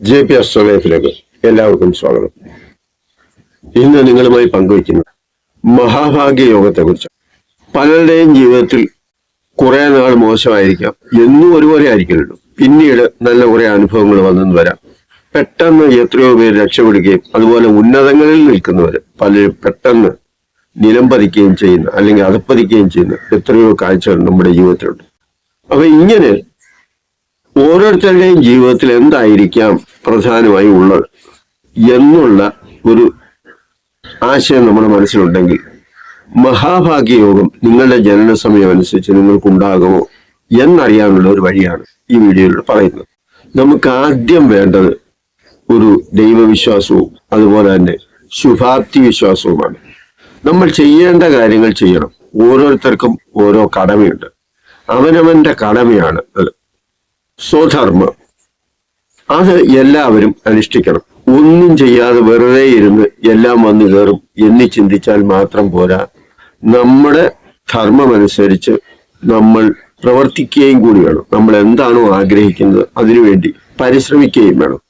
J P അസ്ട്രോലൈഫിലേക്ക് എല്ലാവർക്കും സ്വാഗതം. ഇന്ന് നിങ്ങളുമായി പങ്കുവയ്ക്കുന്നത് മഹാഭാഗ്യ യോഗത്തെ കുറിച്ച് പലരുടെയും ജീവിതത്തിൽ കുറെ നാൾ മോശമായിരിക്കാം എന്നും ഒരുപോലെ ആയിരിക്കില്ലല്ലോ പിന്നീട് നല്ല കുറെ അനുഭവങ്ങൾ വന്നെന്ന് വരാം. പെട്ടെന്ന് എത്രയോ പേര് രക്ഷപ്പെടുകയും അതുപോലെ ഉന്നതങ്ങളിൽ നിൽക്കുന്നവർ പലരും പെട്ടെന്ന് നിലംപതിക്കുകയും ചെയ്യുന്ന അല്ലെങ്കിൽ അതപ്പതിക്കുകയും ചെയ്യുന്ന എത്രയോ കാഴ്ചകൾ നമ്മുടെ ജീവിതത്തിലുണ്ട്. അപ്പൊ ഇങ്ങനെ ഓരോരുത്തരുടെയും ജീവിതത്തിൽ എന്തായിരിക്കാം പ്രധാനമായി ഉള്ളത്. എന്നുള്ള ഒരു ആശയം നമ്മുടെ മനസ്സിലുണ്ടെങ്കിൽ മഹാഭാഗ്യയോഗം നിങ്ങളുടെ ജനന സമയം അനുസരിച്ച് നിങ്ങൾക്ക് ഉണ്ടാകുമോ എന്നറിയാനുള്ള ഒരു വഴിയാണ് ഈ വീഡിയോയിൽ പറയുന്നത്. നമുക്ക് ആദ്യം വേണ്ടത് ഒരു ദൈവവിശ്വാസവും അതുപോലെ തന്നെ ശുഭാപ്തി വിശ്വാസവുമാണ് നമ്മൾ ചെയ്യേണ്ട കാര്യങ്ങൾ ചെയ്യണം. ഓരോരുത്തർക്കും ഓരോ കടമയുണ്ട്. അവനവന്റെ കടമയാണ് അത്. സ്വധർമ്മം. അത് എല്ലാവരും അനുഷ്ഠിക്കണം. ഒന്നും ചെയ്യാതെ വെറുതെ ഇരുന്ന് എല്ലാം വന്നു കയറും എന്ന് ചിന്തിച്ചാൽ മാത്രം പോരാ. നമ്മുടെ ധർമ്മമനുസരിച്ച് നമ്മൾ പ്രവർത്തിക്കുകയും കൂടി വേണം. നമ്മൾ എന്താണോ ആഗ്രഹിക്കുന്നത് അതിനുവേണ്ടി പരിശ്രമിക്കുകയും വേണം.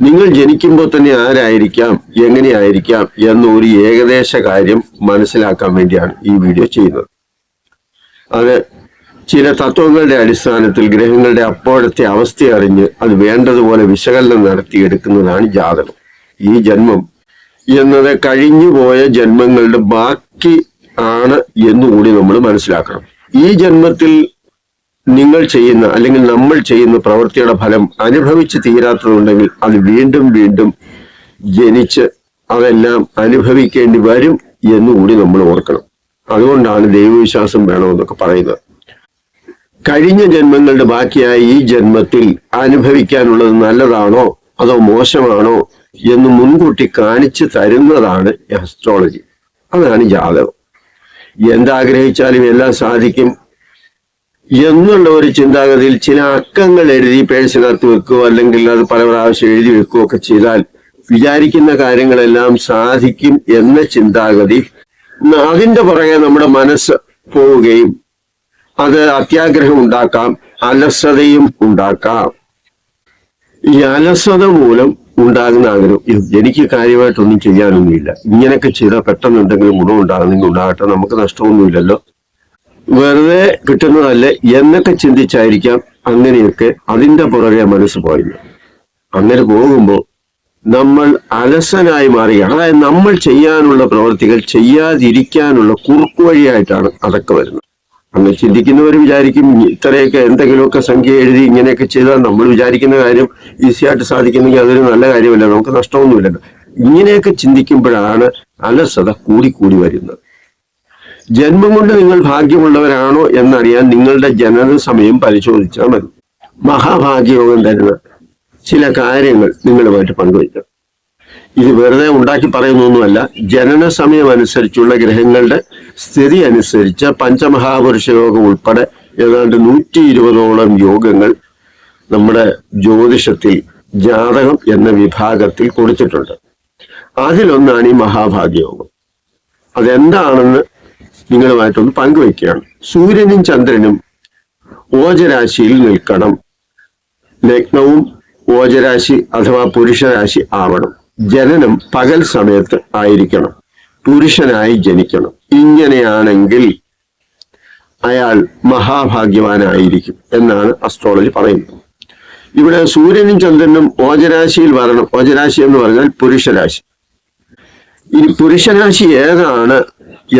നിങ്ങൾ ജനിക്കുമ്പോൾ തന്നെ ആരായിരിക്കാം എങ്ങനെയായിരിക്കാം എന്നൊരു ഏകദേശ കാര്യം മനസ്സിലാക്കാൻ വേണ്ടിയാണ് ഈ വീഡിയോ ചെയ്യുന്നത്. അത് ചില തത്വങ്ങളുടെ അടിസ്ഥാനത്തിൽ ഗ്രഹങ്ങളുടെ അപ്പോഴത്തെ അവസ്ഥ അറിഞ്ഞ് അത് വേണ്ടതുപോലെ വിശകലനം നടത്തിയെടുക്കുന്നതാണ് ജാതകം. ഈ ജന്മം എന്നത് കഴിഞ്ഞുപോയ ജന്മങ്ങളുടെ ബാക്കി ആണ് എന്നുകൂടി നമ്മൾ മനസ്സിലാക്കണം. ഈ ജന്മത്തിൽ നിങ്ങൾ ചെയ്യുന്ന അല്ലെങ്കിൽ നമ്മൾ ചെയ്യുന്ന പ്രവൃത്തിയുടെ ഫലം അനുഭവിച്ച് തീരാത്തതുണ്ടെങ്കിൽ അത് വീണ്ടും വീണ്ടും ജനിച്ച് അതെല്ലാം അനുഭവിക്കേണ്ടി വരും എന്നുകൂടി നമ്മൾ ഓർക്കണം. അതുകൊണ്ടാണ് ദൈവവിശ്വാസം വേണമെന്നൊക്കെ പറയുന്നത്. കഴിഞ്ഞ ജന്മങ്ങളുടെ ബാക്കിയായ ഈ ജന്മത്തിൽ അനുഭവിക്കാനുള്ളത് നല്ലതാണോ? അതോ മോശമാണോ? എന്ന് മുൻകൂട്ടി കാണിച്ചു തരുന്നതാണ് ആസ്ട്രോളജി അതാണ് ജാതകം. എന്താഗ്രഹിച്ചാലും എല്ലാം സാധിക്കും. എന്നുള്ള ഒരു ചിന്താഗതിയിൽ ചില അക്കങ്ങൾ എഴുതി പേഴ്സിനകത്ത് വെക്കുകയോ അല്ലെങ്കിൽ അത് പല പ്രാവശ്യം എഴുതി വെക്കുകയോ ഒക്കെ ചെയ്താൽ വിചാരിക്കുന്ന കാര്യങ്ങളെല്ലാം സാധിക്കും എന്ന ചിന്താഗതി. അതിന്റെ പുറകെ നമ്മുടെ മനസ്സ് പോവുകയും അത് അത്യാഗ്രഹം ഉണ്ടാക്കാം അലസതയും ഉണ്ടാക്കാം. ഈ അലസത മൂലം ഉണ്ടാകുന്ന ആഗ്രഹം "അയ്യോ, എനിക്ക് കാര്യമായിട്ടൊന്നും ചെയ്യാനൊന്നുമില്ല. ഇങ്ങനെയൊക്കെ ചെയ്താൽ പെട്ടെന്ന് എന്തെങ്കിലും ഗുണം ഉണ്ടാകുന്നെങ്കിൽ ഉണ്ടാകട്ടെ നമുക്ക് നഷ്ടമൊന്നുമില്ലല്ലോ. വെറുതെ കിട്ടുന്നതല്ലേ എന്നൊക്കെ ചിന്തിച്ചായിരിക്കാം അങ്ങനെയൊക്കെ അതിന്റെ പുറകെ മനസ്സ് പോയത് അങ്ങനെ പോകുമ്പോൾ നമ്മൾ അലസനായി മാറുകയാണ്. അതായത് നമ്മൾ ചെയ്യാനുള്ള പ്രവർത്തികൾ ചെയ്യാതിരിക്കാനുള്ള കുറുക്കുവഴിയായിട്ടാണ് അതൊക്കെ വരുന്നത്. അങ്ങനെ ചിന്തിക്കുന്നവർ വിചാരിക്കും ഇത്രയൊക്കെ എന്തെങ്കിലുമൊക്കെ സംഖ്യ എഴുതി ഇങ്ങനെയൊക്കെ ചെയ്താൽ നമ്മൾ വിചാരിക്കുന്ന കാര്യം ഈസിയായിട്ട് സാധിക്കുന്നെങ്കിൽ അതൊരു നല്ല കാര്യമല്ല നമുക്ക് നഷ്ടമൊന്നുമില്ലല്ലോ. ഇങ്ങനെയൊക്കെ ചിന്തിക്കുമ്പോഴാണ് അലസത കൂടിക്കൂടി വരുന്നത്. ജന്മം കൊണ്ട് നിങ്ങൾ ഭാഗ്യമുള്ളവരാണോ എന്നറിയാൻ നിങ്ങളുടെ ജനന സമയം പരിശോധിച്ചാൽ മതി. മഹാഭാഗ്യയോഗം തരുന്ന ചില കാര്യങ്ങൾ നിങ്ങളുമായിട്ട് പങ്കുവയ്ക്കണം ഇത് വെറുതെ ഉണ്ടാക്കി പറയുന്നൊന്നുമല്ല ജനന സമയം അനുസരിച്ചുള്ള ഗ്രഹങ്ങളുടെ സ്ഥിതി അനുസരിച്ച് പഞ്ചമഹാപുരുഷ യോഗം ഉൾപ്പെടെ ഏതാണ്ട് നൂറ്റി ഇരുപതോളം യോഗങ്ങൾ നമ്മുടെ ജ്യോതിഷത്തിൽ ജാതകം എന്ന വിഭാഗത്തിൽ കൊടുത്തിട്ടുണ്ട്. അതിലൊന്നാണ് ഈ മഹാഭാഗ്യയോഗം. അതെന്താണെന്ന് നിങ്ങളുമായിട്ടൊന്ന് പങ്കുവയ്ക്കുകയാണ്. സൂര്യനും ചന്ദ്രനും ഓജരാശിയിൽ നിൽക്കണം. ലഗ്നവും ഓജരാശി അഥവാ പുരുഷരാശി ആവണം. ജനനം പകൽ സമയത്ത് ആയിരിക്കണം. പുരുഷനായി ജനിക്കണം. ഇങ്ങനെയാണെങ്കിൽ അയാൾ മഹാഭാഗ്യവാനായിരിക്കും എന്നാണ് അസ്ട്രോളജി പറയുന്നത്. ഇവിടെ സൂര്യനും ചന്ദ്രനും ഓജരാശിയിൽ വരണം. ഓജരാശി എന്ന് പറഞ്ഞാൽ പുരുഷരാശി. ഇനി പുരുഷരാശി ഏതാണ്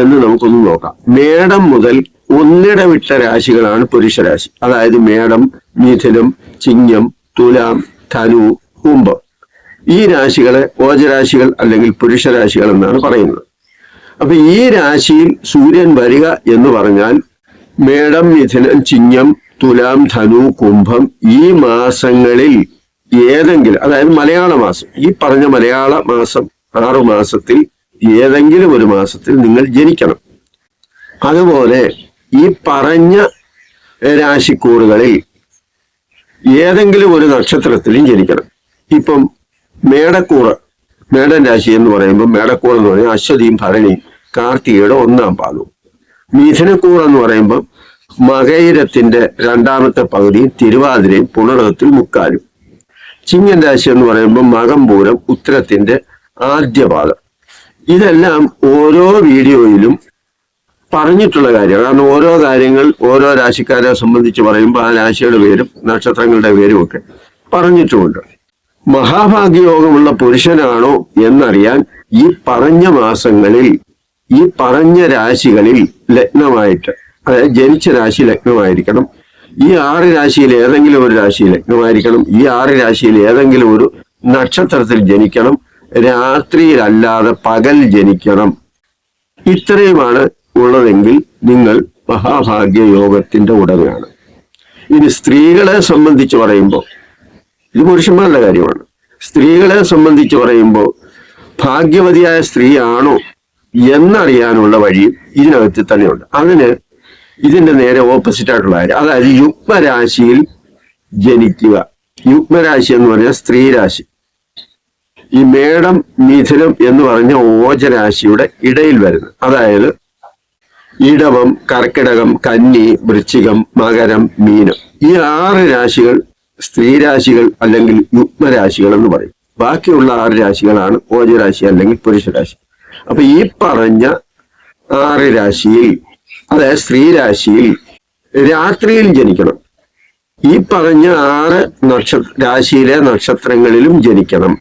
എന്ന് നമുക്കൊന്ന് നോക്കാം. മേടം മുതൽ ഒന്നിടവിട്ട രാശികളാണ് പുരുഷരാശി. അതായത് മേടം മിഥുനം ചിങ്ങം തുലാം ധനു കുംഭം. ഈ രാശികളെ ഓജരാശികൾ അല്ലെങ്കിൽ പുരുഷരാശികൾ എന്നാണ് പറയുന്നത്. അപ്പൊ ഈ രാശിയിൽ സൂര്യൻ വരിക എന്ന് പറഞ്ഞാൽ മേടം മിഥുനം ചിങ്ങം തുലാം ധനു കുംഭം ഈ മാസങ്ങളിൽ ഏതെങ്കിലും അതായത് മലയാള മാസം ഈ പറഞ്ഞ മലയാള മാസം ആറു മാസത്തിൽ ഏതെങ്കിലും ഒരു മാസത്തിൽ നിങ്ങൾ ജനിക്കണം. അതുപോലെ ഈ പറഞ്ഞ രാശിക്കൂറുകളിൽ ഏതെങ്കിലും ഒരു നക്ഷത്രത്തിലും ജനിക്കണം. ഇപ്പം മേടക്കൂറ് മേടൻ രാശി എന്ന് പറയുമ്പോൾ മേടക്കൂർ എന്ന് പറയുന്നത് അശ്വതിയും ഭരണിയും കാർത്തികയുടെ ഒന്നാം പാദവും. മിഥുനക്കൂർ എന്ന് പറയുമ്പോൾ മകയിരത്തിന്റെ രണ്ടാമത്തെ പകുതിയും തിരുവാതിരയും പുണർഹത്തിൽ മുക്കാലും. ചിങ്ങൻ രാശി എന്ന് പറയുമ്പോൾ മകംപൂരം ഉത്തരത്തിന്റെ ആദ്യ പാദം. ഇതെല്ലാം ഓരോ വീഡിയോയിലും പറഞ്ഞിട്ടുള്ള കാര്യമാണ് കാരണം ഓരോ കാര്യങ്ങൾ ഓരോ രാശിക്കാരെ സംബന്ധിച്ച് പറയുമ്പോൾ ആ രാശിയുടെ പേരും നക്ഷത്രങ്ങളുടെ പേരും ഒക്കെ പറഞ്ഞിട്ടുമുണ്ട്. മഹാഭാഗ്യയോഗമുള്ള പുരുഷനാണോ എന്നറിയാൻ ഈ പറഞ്ഞ മാസങ്ങളിൽ ഈ പറഞ്ഞ രാശികളിൽ ലഗ്നമായിട്ട് അതായത് ജനിച്ച രാശി ലഗ്നമായിരിക്കണം. ഈ ആറ് രാശിയിൽ ഏതെങ്കിലും ഒരു രാശി ലഗ്നമായിരിക്കണം. ഈ ആറ് രാശിയിൽ ഏതെങ്കിലും ഒരു നക്ഷത്രത്തിൽ ജനിക്കണം. രാത്രിയിലല്ലാതെ പകൽ ജനിക്കണം. ഇത്രയുമാണ് ഉള്ളതെങ്കിൽ നിങ്ങൾ മഹാഭാഗ്യ യോഗത്തിന്റെ ഉടമയാണ്. ഇനി സ്ത്രീകളെ സംബന്ധിച്ച് പറയുമ്പോൾ ഇത് പുരുഷന്മാരുടെ കാര്യമാണ്. സ്ത്രീകളെ സംബന്ധിച്ച് പറയുമ്പോൾ ഭാഗ്യവതിയായ സ്ത്രീയാണോ എന്നറിയാനുള്ള വഴി ഇതിനകത്ത് തന്നെയുണ്ട്. അതിന് ഇതിന്റെ നേരെ ഓപ്പോസിറ്റ് ആയിട്ടുള്ള കാര്യം അതായത് യുഗ്മരാശിയിൽ ജനിക്കുക. യുഗ്മരാശി എന്ന് പറഞ്ഞാൽ സ്ത്രീരാശി. ഈ മേടം മിഥുനം എന്ന് പറഞ്ഞ ഓജരാശിയുടെ ഇടയിൽ വരുന്നത്. അതായത് ഇടവം കർക്കിടകം കന്നി വൃശ്ചികം മകരം മീനം. ഈ ആറ് രാശികൾ സ്ത്രീരാശികൾ അല്ലെങ്കിൽ യുഗ്മരാശികൾ എന്ന് പറയും. ബാക്കിയുള്ള ആറ് രാശികളാണ് ഓജരാശി അല്ലെങ്കിൽ പുരുഷരാശി. അപ്പൊ ഈ പറഞ്ഞ ആറ് രാശിയിൽ അതായത് സ്ത്രീരാശിയിൽ രാത്രിയിൽ ജനിക്കണം. ഈ പറഞ്ഞ ആറ് നക്ഷത്ര രാശിയിലെ നക്ഷത്രങ്ങളിലും ജനിക്കണം.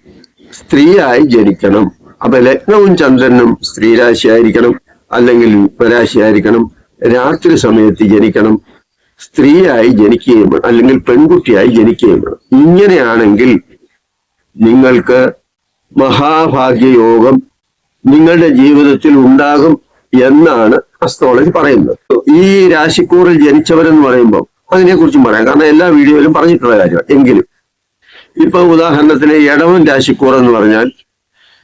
സ്ത്രീയായി ജനിക്കണം. അപ്പൊ ലഗ്നവും ചന്ദ്രനും സ്ത്രീരാശിയായിരിക്കണം അല്ലെങ്കിൽ യുഗ്മരാശിയായിരിക്കണം. രാത്രി സമയത്ത് ജനിക്കണം. സ്ത്രീയായി ജനിക്കുകയും വേണം അല്ലെങ്കിൽ പെൺകുട്ടിയായി ജനിക്കുകയും വേണം. ഇങ്ങനെയാണെങ്കിൽ നിങ്ങൾക്ക് മഹാഭാഗ്യയോഗം നിങ്ങളുടെ ജീവിതത്തിൽ ഉണ്ടാകും എന്നാണ് അസ്ട്രോളജി പറയുന്നത്. ഈ രാശിക്കൂറിൽ ജനിച്ചവരെന്ന് പറയുമ്പോൾ അതിനെക്കുറിച്ചും പറയാം. കാരണം എല്ലാ വീഡിയോയിലും പറഞ്ഞിട്ടുള്ള കാര്യമാണ്. എങ്കിലും ഇപ്പൊ ഉദാഹരണത്തിന് ഇടവൻ രാശിക്കൂർ എന്ന് പറഞ്ഞാൽ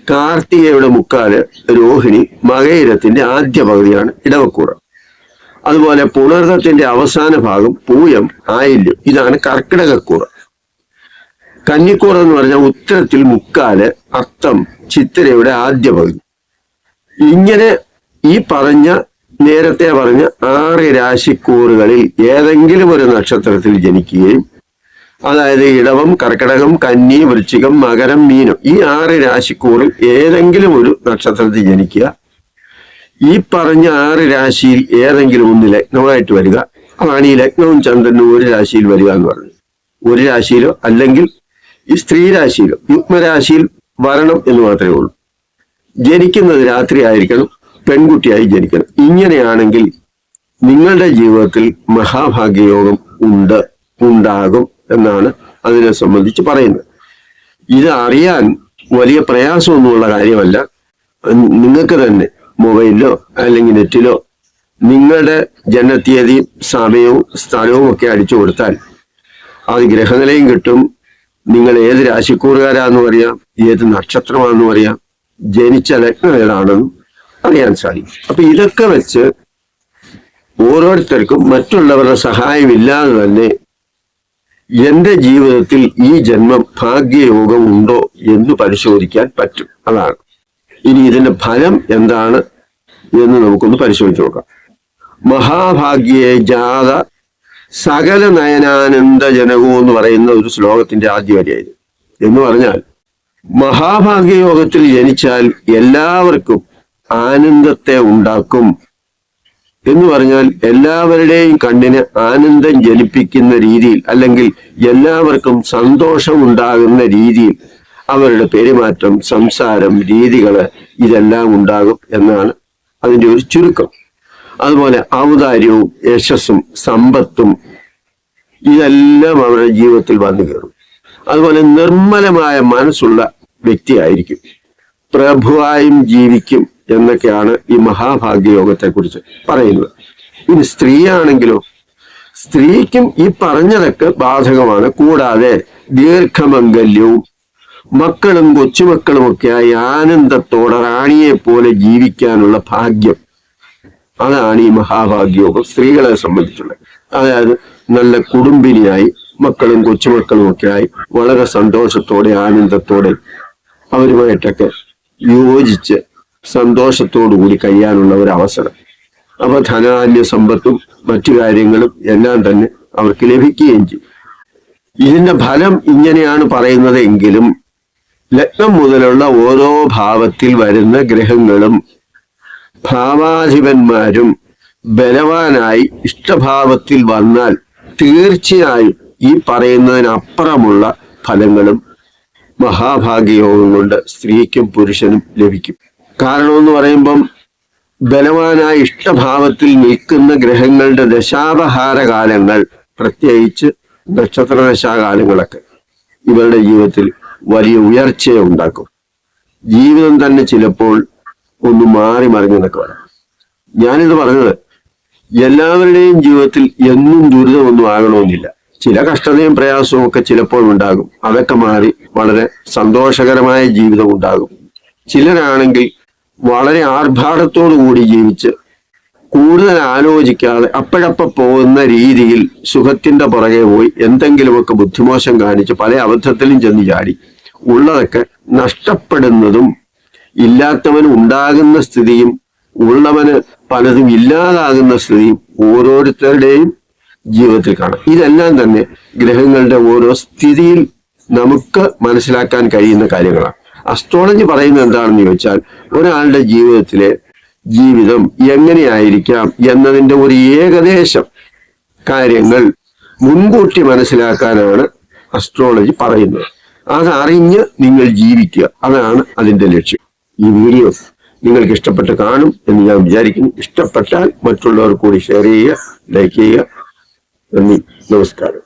കാർത്തികയുടെ മുക്കാൽ രോഹിണി മകയിരത്തിന്റെ ആദ്യ പകുതിയാണ് ഇടവക്കൂറ്. അതുപോലെ പുണർദത്തിന്റെ അവസാന ഭാഗം പൂയം ആയില്യം. ഇതാണ് കർക്കിടകക്കൂറ്. കന്നിക്കൂർ എന്ന് പറഞ്ഞാൽ ഉത്തരത്തിൽ മുക്കാൽ അർത്ഥം ചിത്തിരയുടെ ആദ്യ പകുതി. ഇങ്ങനെ ഈ പറഞ്ഞ നേരത്തെ പറഞ്ഞ ആറ് രാശിക്കൂറുകളിൽ ഏതെങ്കിലും ഒരു നക്ഷത്രത്തിൽ ജനിക്കുകയും അതായത് ഇടവം കർക്കിടകം കന്നി വൃശ്ചികം മകരം മീനം ഈ ആറ് രാശിക്കൂറിൽ ഏതെങ്കിലും ഒരു നക്ഷത്രത്തിൽ ജനിക്കുക. ഈ പറഞ്ഞ ആറ് രാശിയിൽ ഏതെങ്കിലും ഒന്ന് ലഗ്നമായിട്ട് വരിക. അതാണ് ഈ ലഗ്നവും ചന്ദ്രനും ഒരു രാശിയിൽ വരിക എന്ന് പറഞ്ഞത്. ഒരു രാശിയിലോ അല്ലെങ്കിൽ ഈ സ്ത്രീ രാശിയിലോ യുഗ്മരാശിയിൽ വരണം എന്ന് മാത്രമേ ഉള്ളൂ. ജനിക്കുന്നത് രാത്രി ആയിരിക്കണം പെൺകുട്ടിയായി ജനിക്കണം. ഇങ്ങനെയാണെങ്കിൽ നിങ്ങളുടെ ജീവിതത്തിൽ മഹാഭാഗ്യയോഗം ഉണ്ട് ഉണ്ടാകും എന്നാണ് അതിനെ സംബന്ധിച്ച് പറയുന്നത്. ഇത് അറിയാൻ വലിയ പ്രയാസമൊന്നുമുള്ള കാര്യമല്ല. നിങ്ങൾക്ക് തന്നെ മൊബൈലിലോ അല്ലെങ്കിൽ നെറ്റിലോ നിങ്ങളുടെ ജനനത്തീയതിയും സമയവും സ്ഥലവും ഒക്കെ അടിച്ചു കൊടുത്താൽ അത് ഗ്രഹനിലയും കിട്ടും. നിങ്ങൾ ഏത് രാശിക്കൂറുകാരാന്ന് അറിയാം ഏത് നക്ഷത്രമാണെന്ന് അറിയാം ജനിച്ച ലഗ്നം അറിയാൻ സാധിക്കും. അപ്പൊ ഇതൊക്കെ വെച്ച് ഓരോരുത്തർക്കും മറ്റുള്ളവരുടെ സഹായമില്ലാതെ തന്നെ എന്റെ ജീവിതത്തിൽ ഈ ജന്മം ഭാഗ്യയോഗം ഉണ്ടോ എന്ന് പരിശോധിക്കാൻ പറ്റും. അതാണ്. ഇനി ഇതിന്റെ ഫലം എന്താണ്? എന്ന് നമുക്കൊന്ന് പരിശോധിച്ച് നോക്കാം. മഹാഭാഗ്യേ ജാത സകല നയനാനന്ദ ജനകവും എന്ന് പറയുന്ന ഒരു ശ്ലോകത്തിന്റെ ആദ്യ വരിയായത് എന്ന് പറഞ്ഞാൽ മഹാഭാഗ്യയോഗത്തിൽ ജനിച്ചാൽ എല്ലാവർക്കും ആനന്ദത്തെ ഉണ്ടാക്കും എന്ന് പറഞ്ഞാൽ എല്ലാവരുടെയും കണ്ണിന് ആനന്ദം ജനിപ്പിക്കുന്ന രീതിയിൽ അല്ലെങ്കിൽ എല്ലാവർക്കും സന്തോഷം ഉണ്ടാകുന്ന രീതിയിൽ അവരുടെ പെരുമാറ്റം സംസാരം രീതികൾ ഇതെല്ലാം ഉണ്ടാകും എന്നാണ് അതിന്റെ ഒരു ചുരുക്കം. അതുപോലെ ഔദാര്യവും യശസ്സും സമ്പത്തും ഇതെല്ലാം അവരുടെ ജീവിതത്തിൽ വന്നു കയറും. അതുപോലെ നിർമ്മലമായ മനസ്സുള്ള വ്യക്തിയായിരിക്കും. പ്രഭുവായും ജീവിക്കും എന്നൊക്കെയാണ് ഈ മഹാഭാഗ്യയോഗത്തെക്കുറിച്ച് പറയുന്നത്. ഇനി സ്ത്രീയാണെങ്കിലോ സ്ത്രീക്കും ഈ പറഞ്ഞതൊക്കെ ബാധകമാണ്. കൂടാതെ ദീർഘമംഗല്യവും മക്കളും കൊച്ചുമക്കളുമൊക്കെയായി ആനന്ദത്തോടെ റാണിയെ പോലെ ജീവിക്കാനുള്ള ഭാഗ്യം. അതാണ് ഈ മഹാഭാഗ്യയോഗം സ്ത്രീകളെ സംബന്ധിച്ചുള്ളത് അതായത് നല്ല കുടുംബിനിയായി മക്കളും കൊച്ചുമക്കളും ഒക്കെ ആയി വളരെ സന്തോഷത്തോടെ ആനന്ദത്തോടെ അവരുമായിട്ടൊക്കെ യോജിച്ച് സന്തോഷത്തോടു കൂടി കഴിയാനുള്ള ഒരു അവസരം അപ്പൊ ധനാന്യ സമ്പത്തും മറ്റു കാര്യങ്ങളും എല്ലാം തന്നെ അവർക്ക് ലഭിക്കുകയും ചെയ്യും. ഇതിന്റെ ഫലം ഇങ്ങനെയാണ് പറയുന്നത് എങ്കിലും ലഗ്നം മുതലുള്ള ഓരോ ഭാവത്തിൽ വരുന്ന ഗ്രഹങ്ങളും ഭാവാധിപന്മാരും ബലവാനായി ഇഷ്ടഭാവത്തിൽ വന്നാൽ തീർച്ചയായും ഈ പറയുന്നതിനപ്പുറമുള്ള ഫലങ്ങളും മഹാഭാഗ്യയോഗം കൊണ്ട് സ്ത്രീക്കും പുരുഷനും ലഭിക്കും. കാരണം എന്ന് പറയുമ്പം ബലവാനായ ഇഷ്ടഭാവത്തിൽ നിൽക്കുന്ന ഗ്രഹങ്ങളുടെ ദശാപഹാര കാലങ്ങൾ പ്രത്യേകിച്ച് നക്ഷത്രദശാകാലങ്ങളൊക്കെ ഇവരുടെ ജീവിതത്തിൽ വലിയ ഉയർച്ചയെ ഉണ്ടാക്കും. ജീവിതം തന്നെ ചിലപ്പോൾ ഒന്ന് മാറി മറിഞ്ഞു പറയാം ഞാനിത് പറഞ്ഞത് എല്ലാവരുടെയും ജീവിതത്തിൽ എന്നും ദുരിതമൊന്നും ആകണമെന്നില്ല. ചില കഷ്ടതയും പ്രയാസവും ഒക്കെ ചിലപ്പോൾ ഉണ്ടാകും. അതൊക്കെ മാറി വളരെ സന്തോഷകരമായ ജീവിതം ഉണ്ടാകും. ചിലരാണെങ്കിൽ വളരെ ആർഭാടത്തോടു കൂടി ജീവിച്ച് കൂടുതൽ ആലോചിക്കാതെ അപ്പോഴപ്പ പോകുന്ന രീതിയിൽ സുഖത്തിന്റെ പുറകെ പോയി എന്തെങ്കിലുമൊക്കെ ബുദ്ധിമോശം കാണിച്ച് പല അബദ്ധത്തിലും ചെന്ന് ചാടി. ഉള്ളതൊക്കെ നഷ്ടപ്പെടുന്നതും ഇല്ലാത്തവന് ഉണ്ടാകുന്ന സ്ഥിതിയും ഉള്ളവന് പലതും ഇല്ലാതാകുന്ന സ്ഥിതിയും ഓരോരുത്തരുടെയും ജീവിതത്തിൽ കാണാം. ഇതെല്ലാം തന്നെ ഗ്രഹങ്ങളുടെ ഓരോ സ്ഥിതിയിൽ നമുക്ക് മനസ്സിലാക്കാൻ കഴിയുന്ന കാര്യങ്ങളാണ്. അസ്ട്രോളജി പറയുന്നത് എന്താണെന്ന് ചോദിച്ചാൽ ഒരാളുടെ ജീവിതത്തിലെ ജീവിതം എങ്ങനെയായിരിക്കാം എന്നതിന്റെ ഒരു ഏകദേശം കാര്യങ്ങൾ മുൻകൂട്ടി മനസ്സിലാക്കാനാണ് അസ്ട്രോളജി പറയുന്നത്. അതറിഞ്ഞ് നിങ്ങൾ ജീവിക്കുക. അതാണ് അതിന്റെ ലക്ഷ്യം. ഈ വീഡിയോ നിങ്ങൾക്ക് ഇഷ്ടപ്പെട്ട് കാണും എന്ന് ഞാൻ വിചാരിക്കുന്നു. ഇഷ്ടപ്പെട്ടാൽ മറ്റുള്ളവർ കൂടി ഷെയർ ചെയ്യുക ലൈക്ക് ചെയ്യുക. നന്ദി. നമസ്കാരം.